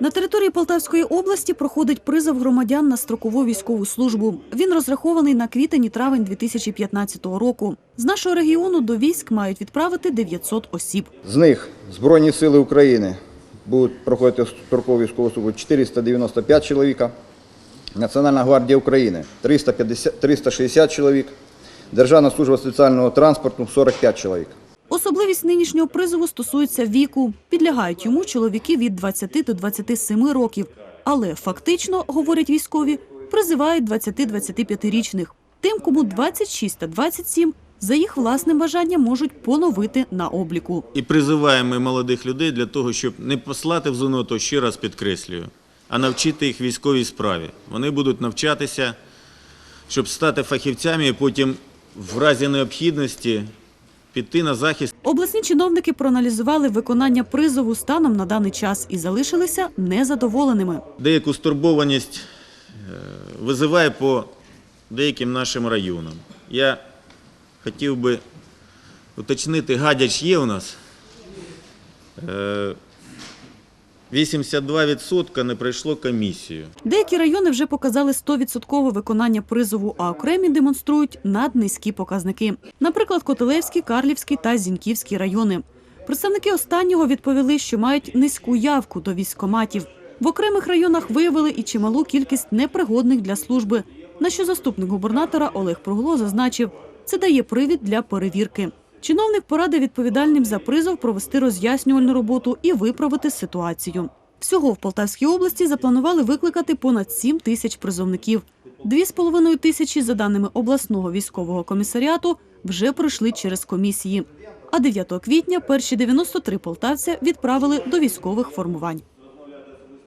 На території Полтавської області проходить призов громадян на строкову військову службу. Він розрахований на квітень і травень 2015 року. З нашого регіону до військ мають відправити 900 осіб. З них Збройні сили України будуть проходити строкову військову службу 495 чоловіка, Національна гвардія України 350, 360 чоловік, Державна служба соціального транспорту 45 чоловік. Особливість нинішнього призову стосується віку. Підлягають йому чоловіки від 20 до 27 років. Але фактично, говорять військові, призивають 20-25-річних. Тим, кому 26 та 27, за їх власним бажанням можуть поновити на обліку. І призиваємо молодих людей для того, щоб не послати в зону АТО, ще раз підкреслюю, а навчити їх військовій справі. Вони будуть навчатися, щоб стати фахівцями і потім в разі необхідності піти на захист Обласні чиновники проаналізували виконання призову станом на даний час і залишилися незадоволеними. деяку стурбованість е, визиває по деяким нашим районам. Я хотів би уточнити, гадяч є у нас. Е, 82% не пройшло комісію. Деякі райони вже показали 100% виконання призову, а окремі демонструють наднизькі показники. Наприклад, Котелевський, Карлівський та Зіньківський райони. Представники останнього відповіли, що мають низьку явку до військкоматів. В окремих районах виявили і чималу кількість непригодних для служби. На що заступник губернатора Олег Пругло зазначив, це дає привід для перевірки. Чиновник порадив відповідальним за призов провести роз'яснювальну роботу і виправити ситуацію. Всього в Полтавській області запланували викликати понад 7 тисяч призовників. Дві з половиною тисячі, за даними обласного військового комісаріату, вже пройшли через комісії. А 9 квітня перші 93 полтавця відправили до військових формувань.